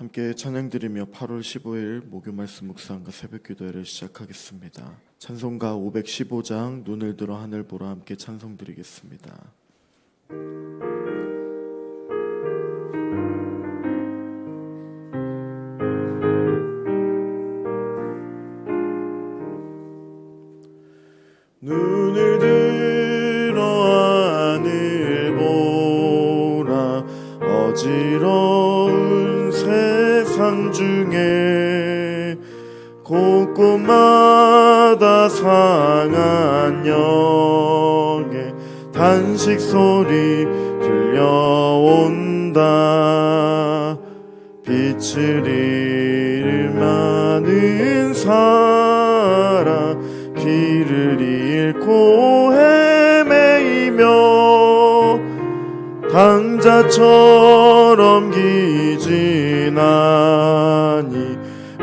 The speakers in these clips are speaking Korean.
함께 찬양 드리며 8월 15일 목요 말씀 묵상과 새벽 기도회를 시작하겠습니다. 찬송가 515장 눈을 들어 하늘 보라 함께 찬송 드리겠습니다. 상한 영의 단식 소리 들려온다. 빛을 잃은 사람 길을 잃고 헤매이며 당자처럼 기진하니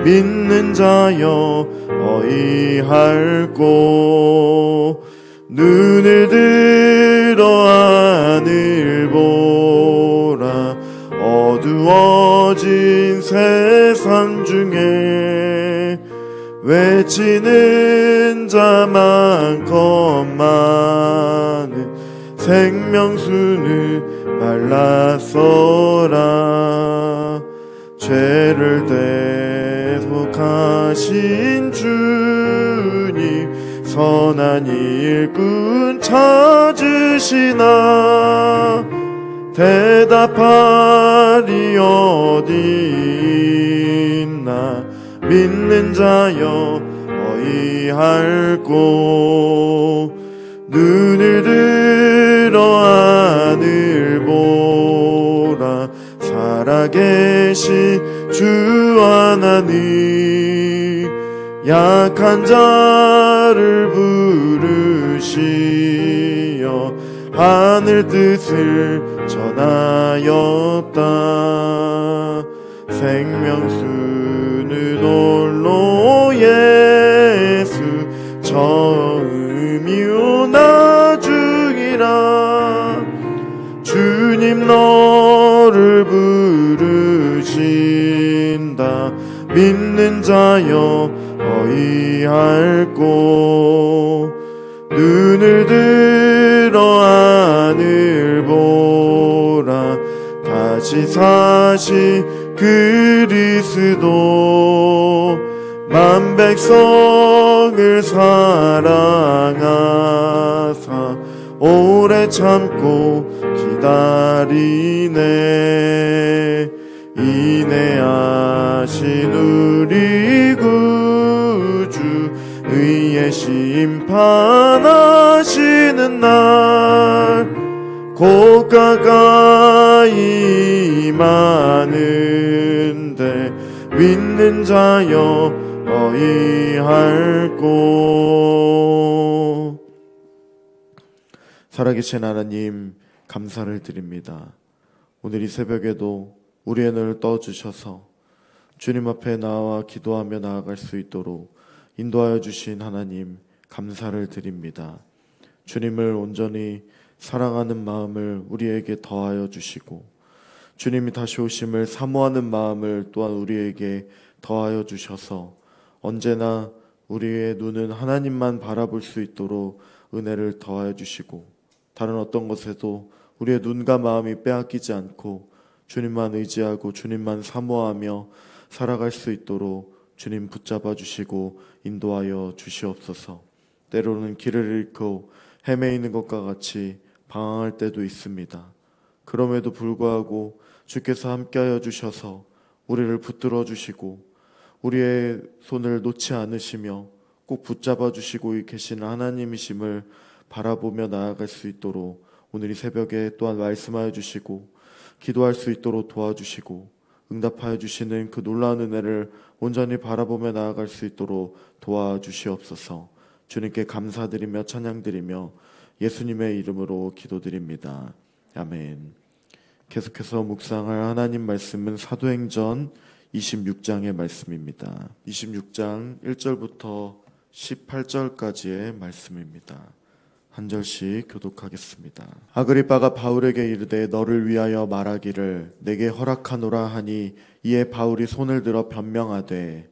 믿는 자여 어이할꼬 눈을 들어 하늘 보라. 어두워진 세상 중에 외치는 자 많건많은 생명수는 말랐어라 대속하신 주님 선한 일꾼 찾으시나 대답하리 어디 있나? 믿는 자여 어이할꼬 눈을 들어 하늘 보라. 살아계신 주 하나님 약한 자를 부르시어 하늘 뜻을 전하였다. 생명수는 홀로 예수 처음이요 나중이라. 주님 너를 부르신다 믿는 자여 어이할꼬. 눈을 들어 하늘 보라. 다시 사신 그리스도. 만 백성을 사랑하사 오래 참고 기다리네 인내하신 우리 구주 의의 심판하시는 날곧 가까이 많은데 믿는 자여 어이할꼬 살아계신 하나님 감사를 드립니다. 오늘 이 새벽에도 우리의 눈을 떠주셔서 주님 앞에 나와 기도하며 나아갈 수 있도록 인도하여 주신 하나님 감사를 드립니다. 주님을 온전히 사랑하는 마음을 우리에게 더하여 주시고 주님이 다시 오심을 사모하는 마음을 또한 우리에게 더하여 주셔서 언제나 우리의 눈은 하나님만 바라볼 수 있도록 은혜를 더하여 주시고 다른 어떤 것에도 우리의 눈과 마음이 빼앗기지 않고 주님만 의지하고 주님만 사모하며 살아갈 수 있도록 주님 붙잡아 주시고 인도하여 주시옵소서. 때로는 길을 잃고 헤매이는 것과 같이 방황할 때도 있습니다. 그럼에도 불구하고 주께서 함께하여 주셔서 우리를 붙들어 주시고 우리의 손을 놓지 않으시며 꼭 붙잡아 주시고 계시는 하나님이심을 바라보며 나아갈 수 있도록 오늘 이 새벽에 또한 말씀하여 주시고 기도할 수 있도록 도와주시고 응답하여 주시는 그 놀라운 은혜를 온전히 바라보며 나아갈 수 있도록 도와주시옵소서. 주님께 감사드리며 찬양드리며 예수님의 이름으로 기도드립니다. 아멘. 계속해서 묵상할 하나님 말씀은 사도행전 26장의 말씀입니다. 26장 1절부터 18절까지의 말씀입니다. 한 절씩 교독하겠습니다. 아그리빠가 바울에게 이르되 너를 위하여 말하기를 내게 허락하노라 하니 이에 바울이 손을 들어 변명하되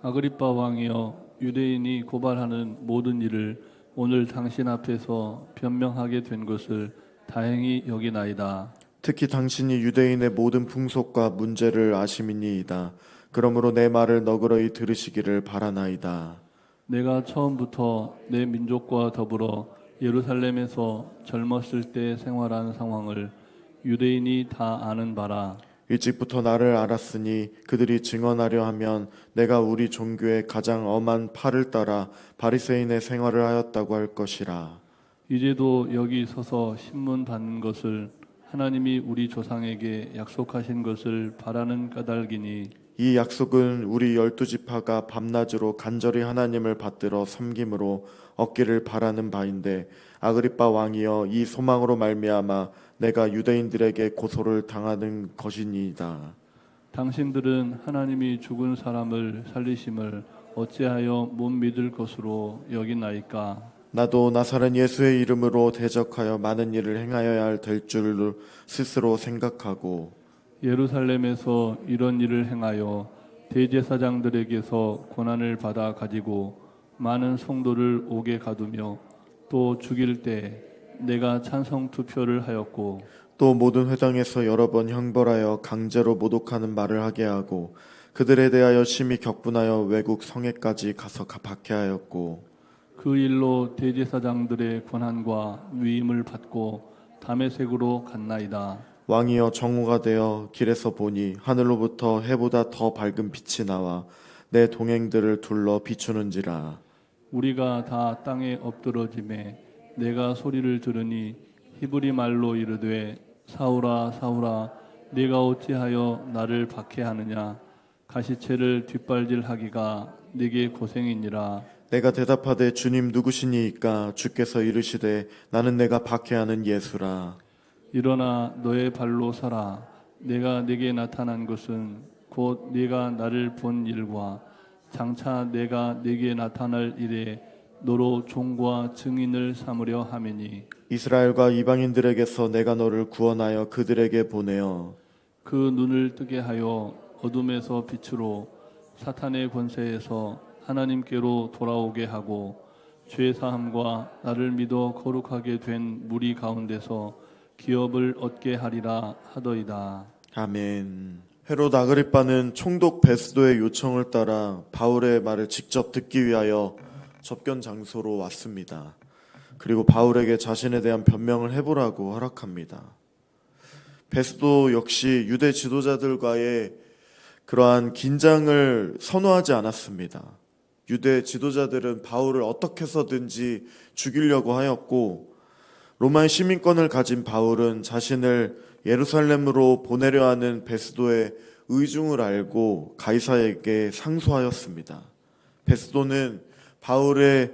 아그리빠 왕이여 유대인이 고발하는 모든 일을 오늘 당신 앞에서 변명하게 된 것을 다행히 여기나이다. 특히 당신이 유대인의 모든 풍속과 문제를 아심이니이다. 그러므로 내 말을 너그러이 들으시기를 바라나이다. 내가 처음부터 내 민족과 더불어 예루살렘에서 젊었을 때 생활한 상황을 유대인이 다 아는 바라. 일찍부터 나를 알았으니 그들이 증언하려 하면 내가 우리 종교의 가장 엄한 팔을 따라 바리새인의 생활을 하였다고 할 것이라. 이제도 여기 서서 신문 받는 것을 하나님이 우리 조상에게 약속하신 것을 바라는 까닭이니 이 약속은 우리 열두 지파가 밤낮으로 간절히 하나님을 받들어 섬김으로 얻기를 바라는 바인데 아그리빠 왕이여 이 소망으로 말미암아 내가 유대인들에게 고소를 당하는 것이니이다. 당신들은 하나님이 죽은 사람을 살리심을 어찌하여 못 믿을 것으로 여기나이까 나도 나사렛 예수의 이름으로 대적하여 많은 일을 행하여야 할 될 줄로 스스로 생각하고 예루살렘에서 이런 일을 행하여 대제사장들에게서 고난을 받아 가지고 많은 성도를 옥에 가두며 또 죽일 때 내가 찬성 투표를 하였고 또 모든 회당에서 여러 번 형벌하여 강제로 모독하는 말을 하게 하고 그들에 대하여 심히 격분하여 외국 성에까지 가서 박해하였고 그 일로 대제사장들의 권한과 위임을 받고 담에색으로 갔나이다. 왕이여 정오가 되어 길에서 보니 하늘로부터 해보다 더 밝은 빛이 나와 내 동행들을 둘러 비추는지라. 우리가 다 땅에 엎드러짐에 내가 소리를 들으니 히브리 말로 이르되 사울아 사울아 네가 어찌하여 나를 박해하느냐? 가시체를 뒷발질하기가 네게 고생이니라. 내가 대답하되 주님 누구시니이까? 주께서 이르시되 나는 내가 박해하는 예수라 일어나 너의 발로 서라. 내가 네게 나타난 것은 곧 네가 나를 본 일과 장차 내가 네게 나타날 일에 너로 종과 증인을 삼으려 함이니. 이스라엘과 이방인들에게서 내가 너를 구원하여 그들에게 보내어 그 눈을 뜨게 하여 어둠에서 빛으로 사탄의 권세에서 하나님께로 돌아오게 하고 죄 사함과 나를 믿어 거룩하게 된 무리 가운데서 기업을 얻게 하리라 하더이다. 아멘. 헤롯 아그리빠는 총독 베스도의 요청을 따라 바울의 말을 직접 듣기 위하여 접견 장소로 왔습니다. 그리고 바울에게 자신에 대한 변명을 해보라고 허락합니다. 베스도 역시 유대 지도자들과의 그러한 긴장을 선호하지 않았습니다. 유대 지도자들은 바울을 어떻게 해서든지 죽이려고 하였고 로마의 시민권을 가진 바울은 자신을 예루살렘으로 보내려 하는 베스도의 의중을 알고 가이사에게 상소하였습니다. 베스도는 바울의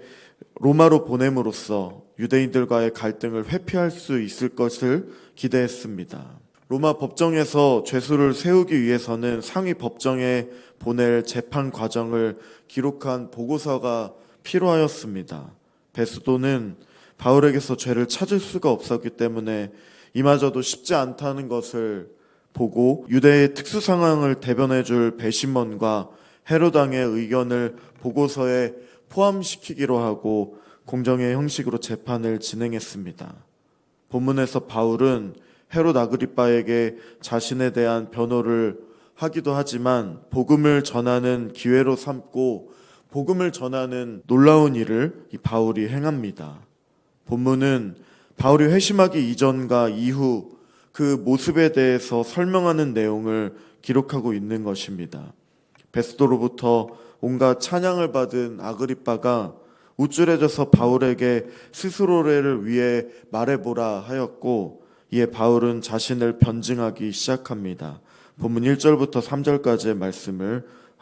로마로 보냄으로써 유대인들과의 갈등을 회피할 수 있을 것을 기대했습니다. 로마 법정에서 죄수를 세우기 위해서는 상위 법정에 보낼 재판 과정을 기록한 보고서가 필요하였습니다. 베스도는 바울에게서 죄를 찾을 수가 없었기 때문에 이마저도 쉽지 않다는 것을 보고 유대의 특수 상황을 대변해 줄 배심원과 헤로당의 의견을 보고서에 포함시키기로 하고 공정의 형식으로 재판을 진행했습니다. 본문에서 바울은 헤롯 아그리빠에게 자신에 대한 변호를 하기도 하지만 복음을 전하는 기회로 삼고 복음을 전하는 놀라운 일을 이 바울이 행합니다. 본문은 바울이 회심하기 이전과 이후 그 모습에 대해서 설명하는 내용을 기록하고 있는 것입니다. 베스도로부터 온갖 찬양을 받은 아그리빠가 우쭐해져서 바울에게 스스로를 위해 말해보라 하였고 이에 바울은 자신을 변증하기 시작합니다. 본문 1절부터 3절까지의 말씀을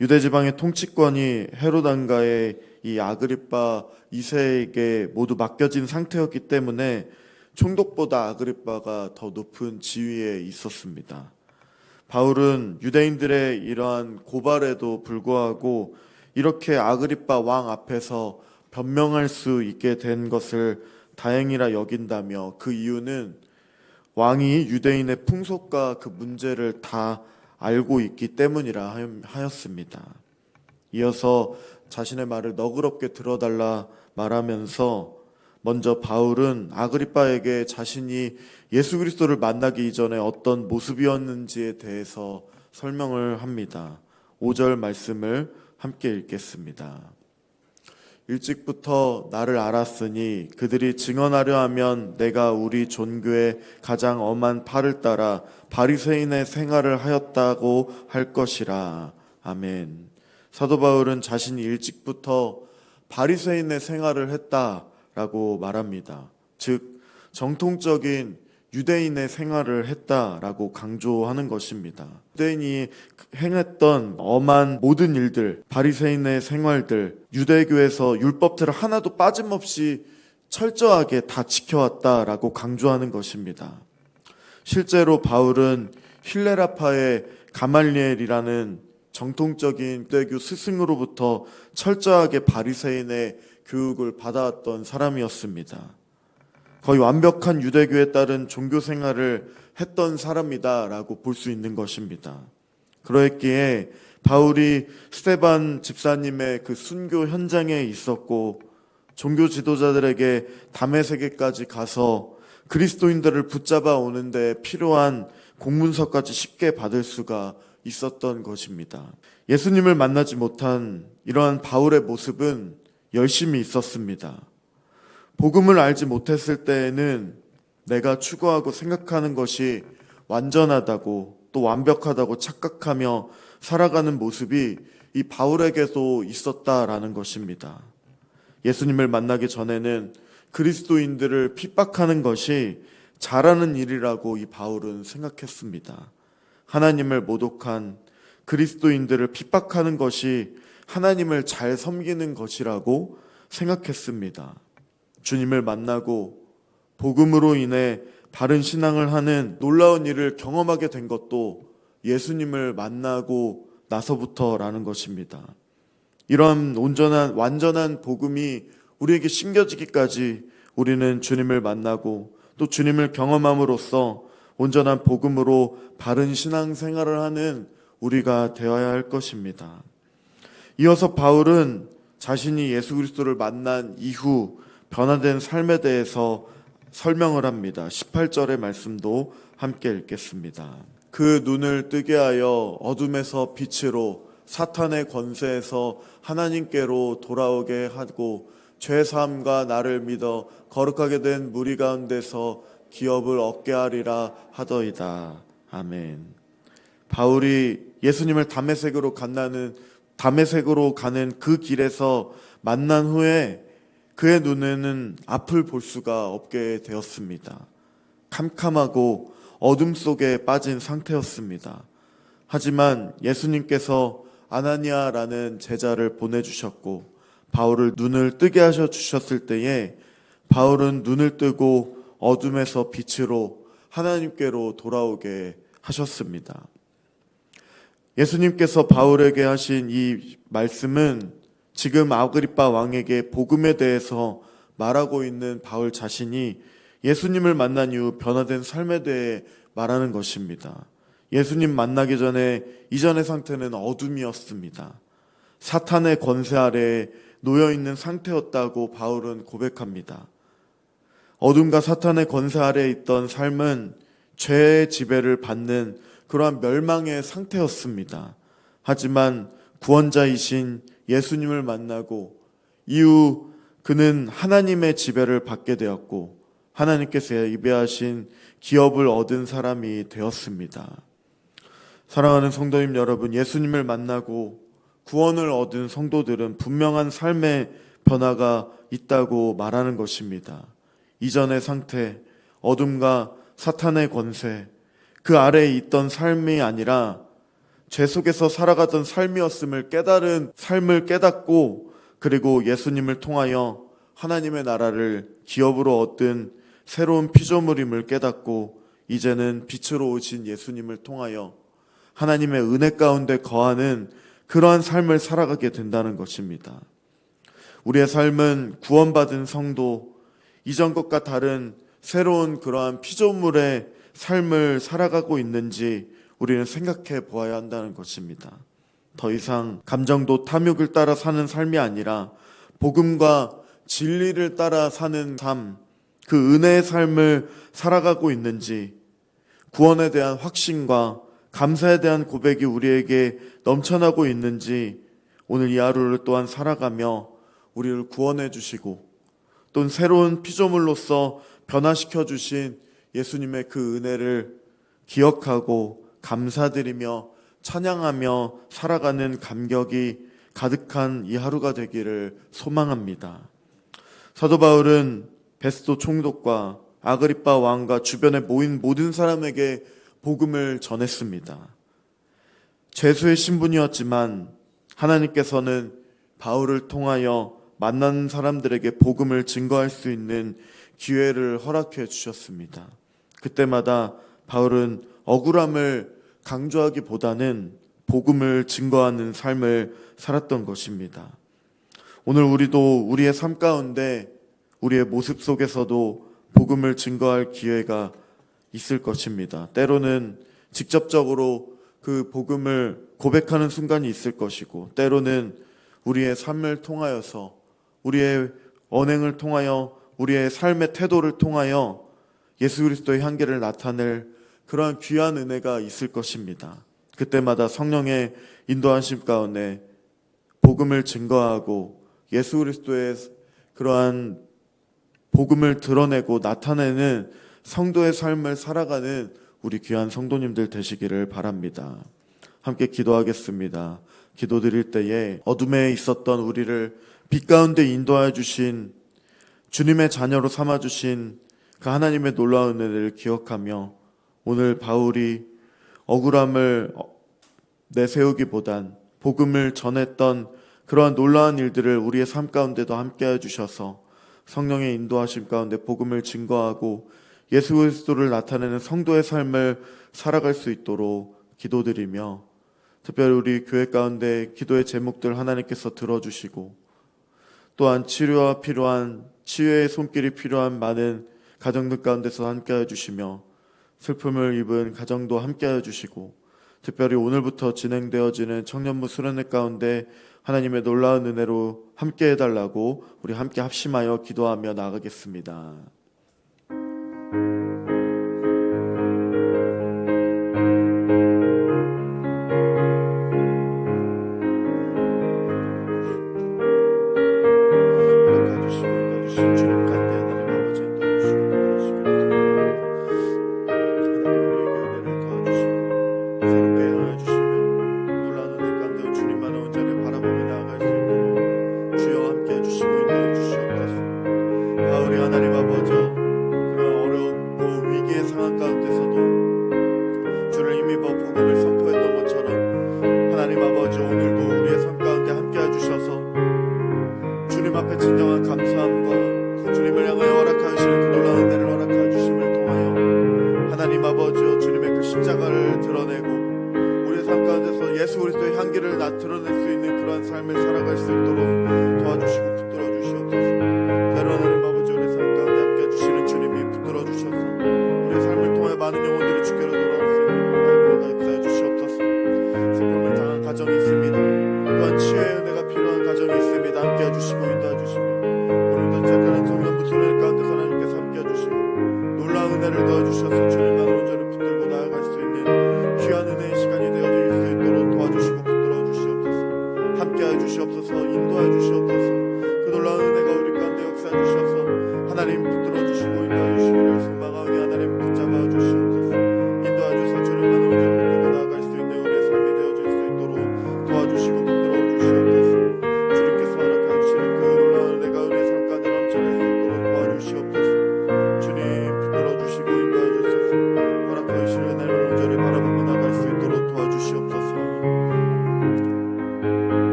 유대 지방의 통치권이 헤롯 왕가의 이 아그리파 2세에게 모두 맡겨진 상태였기 때문에 총독보다 아그리파가 더 높은 지위에 있었습니다. 바울은 유대인들의 이러한 고발에도 불구하고 이렇게 아그리파 왕 앞에서 변명할 수 있게 된 것을 다행이라 여긴다며 그 이유는 왕이 유대인의 풍속과 그 문제를 다 알고 있기 때문이라 하였- 하였습니다. 이어서 자신의 말을 너그럽게 들어달라 말하면서 먼저 바울은 아그리파에게 자신이 예수 그리스도를 만나기 이전에 어떤 모습이었는지에 대해서 설명을 합니다. 5절 말씀을 함께 읽겠습니다. 일찍부터 나를 알았으니 그들이 증언하려 하면 내가 우리 존교의 가장 엄한 팔을 따라 바리새인의 생활을 하였다고 할 것이라. 아멘. 사도 바울은 자신이 일찍부터 바리새인의 생활을 했다라고 말합니다. 즉 정통적인 유대인의 생활을 했다라고 강조하는 것입니다. 유대인이 행했던 엄한 모든 일들, 바리새인의 생활들, 유대교에서 율법들을 하나도 빠짐없이 철저하게 다 지켜왔다라고 강조하는 것입니다. 실제로 바울은 힐레라파의 가말리엘이라는 정통적인 유대교 스승으로부터 철저하게 바리새인의 교육을 받아왔던 사람이었습니다. 거의 완벽한 유대교에 따른 종교 생활을 했던 사람이다라고 볼 수 있는 것입니다. 그러했기에 바울이 스테반 집사님의 그 순교 현장에 있었고 종교 지도자들에게 담의 세계까지 가서 그리스도인들을 붙잡아 오는데 필요한 공문서까지 쉽게 받을 수가 있었던 것입니다. 예수님을 만나지 못한 이러한 바울의 모습은 열심히 있었습니다. 복음을 알지 못했을 때에는 내가 추구하고 생각하는 것이 완전하다고 또 완벽하다고 착각하며 살아가는 모습이 이 바울에게도 있었다라는 것입니다. 예수님을 만나기 전에는 그리스도인들을 핍박하는 것이 잘하는 일이라고 이 바울은 생각했습니다. 하나님을 모독한 그리스도인들을 핍박하는 것이 하나님을 잘 섬기는 것이라고 생각했습니다. 주님을 만나고 복음으로 인해 바른 신앙을 하는 놀라운 일을 경험하게 된 것도 예수님을 만나고 나서부터라는 것입니다. 이런 온전한 완전한 복음이 우리에게 심겨지기까지 우리는 주님을 만나고 또 주님을 경험함으로써 온전한 복음으로 바른 신앙 생활을 하는 우리가 되어야 할 것입니다. 이어서 바울은 자신이 예수 그리스도를 만난 이후 변화된 삶에 대해서 설명을 합니다. 18절의 말씀도 함께 읽겠습니다. 그 눈을 뜨게 하여 어둠에서 빛으로 사탄의 권세에서 하나님께로 돌아오게 하고 죄 사함과 나를 믿어 거룩하게 된 무리 가운데서 기업을 얻게 하리라 하더이다. 아멘. 바울이 예수님을 담에색으로 간다는 담에색으로 가는 그 길에서 만난 후에 그의 눈에는 앞을 볼 수가 없게 되었습니다. 캄캄하고 어둠 속에 빠진 상태였습니다. 하지만 예수님께서 아나니아라는 제자를 보내주셨고 바울을 눈을 뜨게 하셔 주셨을 때에 바울은 눈을 뜨고 어둠에서 빛으로 하나님께로 돌아오게 하셨습니다. 예수님께서 바울에게 하신 이 말씀은 지금 아그리파 왕에게 복음에 대해서 말하고 있는 바울 자신이 예수님을 만난 이후 변화된 삶에 대해 말하는 것입니다. 예수님 만나기 전에 이전의 상태는 어둠이었습니다. 사탄의 권세 아래에 놓여 있는 상태였다고 바울은 고백합니다. 어둠과 사탄의 권세 아래에 있던 삶은 죄의 지배를 받는 그러한 멸망의 상태였습니다. 하지만 구원자이신 예수님을 만나고 이후 그는 하나님의 지배를 받게 되었고 하나님께서 예배하신 기업을 얻은 사람이 되었습니다. 사랑하는 성도님 여러분, 예수님을 만나고 구원을 얻은 성도들은 분명한 삶의 변화가 있다고 말하는 것입니다. 이전의 상태, 어둠과 사탄의 권세, 그 아래에 있던 삶이 아니라 죄 속에서 살아가던 삶이었음을 깨달은 삶을 깨닫고 그리고 예수님을 통하여 하나님의 나라를 기업으로 얻은 새로운 피조물임을 깨닫고 이제는 빛으로 오신 예수님을 통하여 하나님의 은혜 가운데 거하는 그러한 삶을 살아가게 된다는 것입니다. 우리의 삶은 구원받은 성도, 이전 것과 다른 새로운 그러한 피조물의 삶을 살아가고 있는지 우리는 생각해 보아야 한다는 것입니다. 더 이상 감정도 탐욕을 따라 사는 삶이 아니라 복음과 진리를 따라 사는 삶, 그 은혜의 삶을 살아가고 있는지 구원에 대한 확신과 감사에 대한 고백이 우리에게 넘쳐나고 있는지 오늘 이 하루를 또한 살아가며 우리를 구원해 주시고 또 새로운 피조물로서 변화시켜 주신 예수님의 그 은혜를 기억하고 감사드리며 찬양하며 살아가는 감격이 가득한 이 하루가 되기를 소망합니다. 사도 바울은 베스도 총독과 아그리파 왕과 주변에 모인 모든 사람에게 복음을 전했습니다. 죄수의 신분이었지만 하나님께서는 바울을 통하여 만나는 사람들에게 복음을 증거할 수 있는 기회를 허락해 주셨습니다. 그때마다 바울은 억울함을 강조하기보다는 복음을 증거하는 삶을 살았던 것입니다. 오늘 우리도 우리의 삶 가운데 우리의 모습 속에서도 복음을 증거할 기회가 있을 것입니다. 때로는 직접적으로 그 복음을 고백하는 순간이 있을 것이고, 때로는 우리의 삶을 통하여서, 우리의 언행을 통하여, 우리의 삶의 태도를 통하여 예수 그리스도의 향기를 나타낼 그러한 귀한 은혜가 있을 것입니다. 그때마다 성령의 인도하심 가운데 복음을 증거하고 예수 그리스도의 그러한 복음을 드러내고 나타내는 성도의 삶을 살아가는 우리 귀한 성도님들 되시기를 바랍니다. 함께 기도하겠습니다. 기도 드릴 때에 어둠에 있었던 우리를 빛 가운데 인도하여 주신 주님의 자녀로 삼아 주신 그 하나님의 놀라운 은혜를 기억하며 오늘 바울이 억울함을 내세우기보단 복음을 전했던 그러한 놀라운 일들을 우리의 삶 가운데도 함께 해 주셔서 성령의 인도하심 가운데 복음을 증거하고 예수 그리스도를 나타내는 성도의 삶을 살아갈 수 있도록 기도드리며 특별히 우리 교회 가운데 기도의 제목들 하나님께서 들어주시고 또한 치료가 필요한 치유의 손길이 필요한 많은 가정들 가운데서 함께 해 주시며 슬픔을 입은 가정도 함께해 주시고 특별히 오늘부터 진행되어지는 청년부 수련회 가운데 하나님의 놀라운 은혜로 함께 해달라고 우리 함께 합심하여 기도하며 나가겠습니다.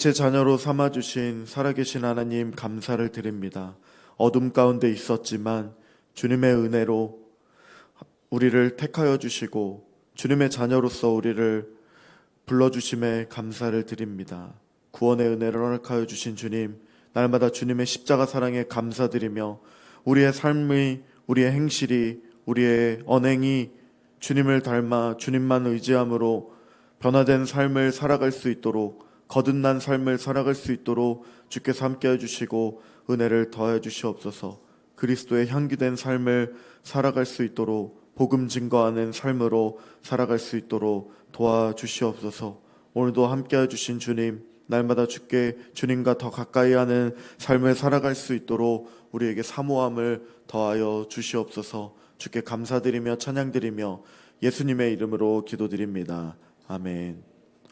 빛의 자녀로 삼아주신 살아계신 하나님 감사를 드립니다. 어둠 가운데 있었지만 주님의 은혜로 우리를 택하여 주시고 주님의 자녀로서 우리를 불러주심에 감사를 드립니다. 구원의 은혜를 허락하여 주신 주님, 날마다 주님의 십자가 사랑에 감사드리며 우리의 삶의, 우리의 행실이, 우리의 언행이 주님을 닮아 주님만 의지함으로 변화된 삶을 살아갈 수 있도록 거듭난 삶을 살아갈 수 있도록 주께서 함께해 주시고 은혜를 더해 주시옵소서. 그리스도의 향기된 삶을 살아갈 수 있도록 복음 증거하는 삶으로 살아갈 수 있도록 도와주시옵소서. 오늘도 함께해 주신 주님, 날마다 주께 주님과 더 가까이 하는 삶을 살아갈 수 있도록 우리에게 사모함을 더하여 주시옵소서. 주께 감사드리며 찬양드리며 예수님의 이름으로 기도드립니다. 아멘.